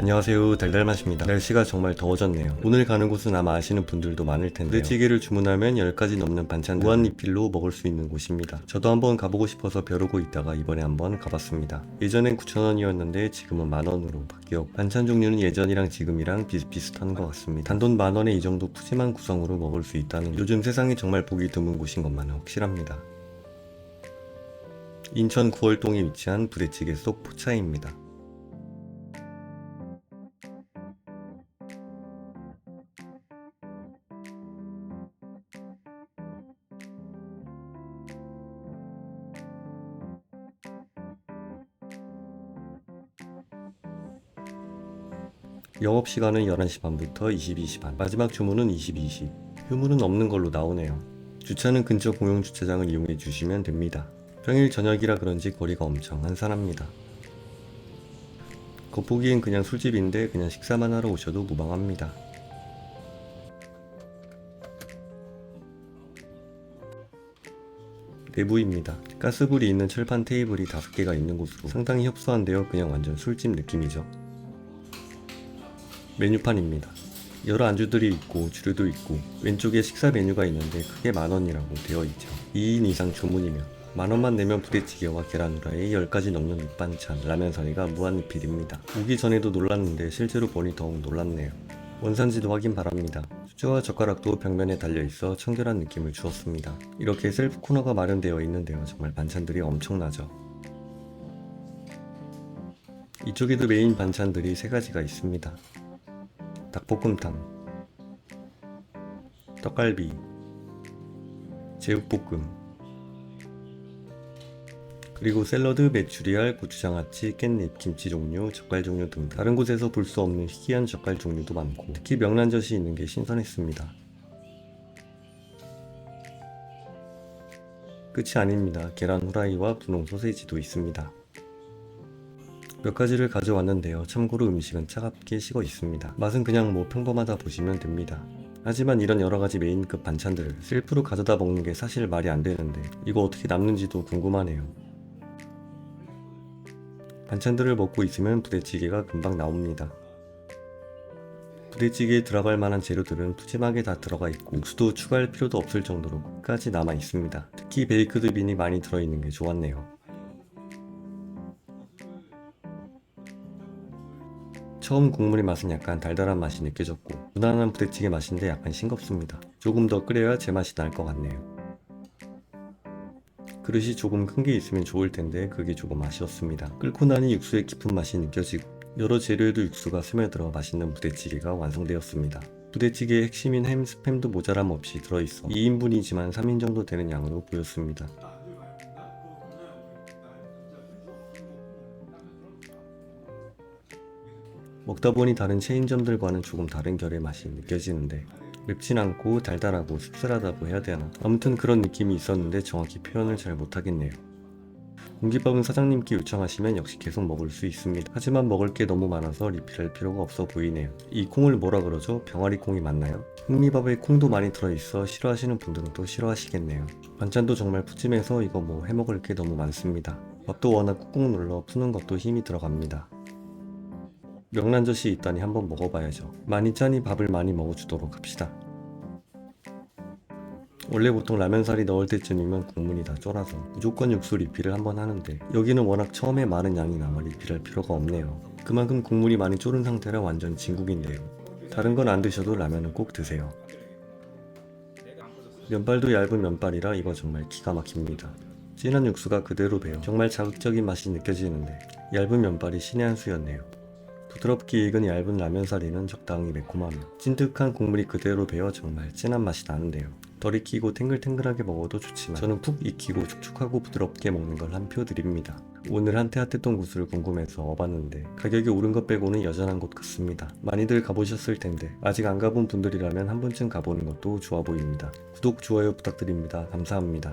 안녕하세요. 달달맛입니다. 날씨가 정말 더워졌네요. 오늘 가는 곳은 아마 아시는 분들도 많을 텐데요. 부대찌개를 주문하면 10가지 넘는 반찬 무한리필로 먹을 수 있는 곳입니다. 저도 한번 가보고 싶어서 벼르고 있다가 이번에 한번 가봤습니다. 예전엔 9,000원이었는데 지금은 만원으로 바뀌었고 반찬 종류는 예전이랑 지금이랑 비슷비슷한 것 같습니다. 단돈 만원에 이 정도 푸짐한 구성으로 먹을 수 있다는 요즘 세상에 정말 보기 드문 곳인 것만은 확실합니다. 인천 구월동에 위치한 부대찌개 속 포차입니다 영업시간은 11시 반부터 22시 반, 마지막 주문은 22시. 휴무는 없는 걸로 나오네요. 주차는 근처 공용 주차장을 이용해 주시면 됩니다. 평일 저녁이라 그런지 거리가 엄청 한산합니다. 겉보기엔 그냥 술집인데 그냥 식사만 하러 오셔도 무방합니다. 내부입니다. 가스불이 있는 철판 테이블이 5개가 있는 곳으로 상당히 협소한데요. 그냥 완전 술집 느낌이죠. 메뉴판입니다. 여러 안주들이 있고 주류도 있고 왼쪽에 식사 메뉴가 있는데 크게 만원이라고 되어 있죠. 2인 이상 주문이면 만원만 내면 부대찌개와 계란 후라이 10가지 넘는 밑반찬, 라면 사리가 무한리필입니다. 오기 전에도 놀랐는데 실제로 보니 더욱 놀랐네요. 원산지도 확인 바랍니다. 수저와 젓가락도 벽면에 달려있어 청결한 느낌을 주었습니다. 이렇게 셀프 코너가 마련되어 있는데요. 정말 반찬들이 엄청나죠. 이쪽에도 메인 반찬들이 3가지가 있습니다. 닭볶음탕, 떡갈비, 제육볶음, 그리고 샐러드, 메추리알, 고추장아찌, 깻잎, 김치 종류, 젓갈 종류 등 다른 곳에서 볼 수 없는 희귀한 젓갈 종류도 많고 특히 명란젓이 있는 게 신선했습니다. 끝이 아닙니다. 계란 후라이와 분홍 소세지도 있습니다. 몇 가지를 가져왔는데요. 참고로 음식은 차갑게 식어 있습니다. 맛은 그냥 뭐 평범하다 보시면 됩니다. 하지만 이런 여러 가지 메인급 반찬들을 셀프로 가져다 먹는 게 사실 말이 안 되는데 이거 어떻게 남는지도 궁금하네요. 반찬들을 먹고 있으면 부대찌개가 금방 나옵니다. 부대찌개에 들어갈 만한 재료들은 푸짐하게 다 들어가 있고 육수도 추가할 필요도 없을 정도로 끝까지 남아 있습니다. 특히 베이크드 빈이 많이 들어있는 게 좋았네요. 처음 국물의 맛은 약간 달달한 맛이 느껴졌고 무난한 부대찌개 맛인데 약간 싱겁습니다. 조금 더 끓여야 제 맛이 날 것 같네요. 그릇이 조금 큰 게 있으면 좋을 텐데 그게 조금 아쉬웠습니다. 끓고 나니 육수의 깊은 맛이 느껴지고 여러 재료에도 육수가 스며들어 맛있는 부대찌개가 완성되었습니다. 부대찌개의 핵심인 햄 스팸도 모자람 없이 들어있어 2인분이지만 3인 정도 되는 양으로 보였습니다. 먹다 보니 다른 체인점들과는 조금 다른 결의 맛이 느껴지는데 맵진 않고 달달하고 씁쓸하다고 해야 되나? 아무튼 그런 느낌이 있었는데 정확히 표현을 잘 못하겠네요. 공깃밥은 사장님께 요청하시면 역시 계속 먹을 수 있습니다. 하지만 먹을 게 너무 많아서 리필할 필요가 없어 보이네요. 이 콩을 뭐라 그러죠? 병아리 콩이 맞나요? 흑미밥에 콩도 많이 들어있어 싫어하시는 분들은 또 싫어하시겠네요. 반찬도 정말 푸짐해서 이거 뭐 해먹을 게 너무 많습니다. 밥도 워낙 꾹꾹 눌러 푸는 것도 힘이 들어갑니다 명란젓이 있다니 한번 먹어봐야죠. 짜니 밥을 많이 먹어주도록 합시다. 원래 보통 라면사리 넣을 때쯤이면 국물이 다 쫄아서 무조건 육수 리필을 한번 하는데 여기는 워낙 처음에 많은 양이 남아 리필할 필요가 없네요. 그만큼 국물이 많이 쫄은 상태라 완전 진국인데요. 다른 건 안 드셔도 라면은 꼭 드세요. 면발도 얇은 면발이라 이거 정말 기가 막힙니다. 진한 육수가 그대로 배어 정말 자극적인 맛이 느껴지는데 얇은 면발이 신의 한 수였네요. 부드럽게 익은 얇은 라면사리는 적당히 매콤하며 찐득한 국물이 그대로 배어 정말 진한 맛이 나는데요. 덜 익히고 탱글탱글하게 먹어도 좋지만 저는 푹 익히고 축축하고 부드럽게 먹는 걸 한 표 드립니다. 오늘 한테 핫했던 곳을 궁금해서 와봤는데 가격이 오른 것 빼고는 여전한 곳 같습니다. 많이들 가보셨을 텐데 아직 안 가본 분들이라면 한 번쯤 가보는 것도 좋아 보입니다. 구독, 좋아요 부탁드립니다. 감사합니다.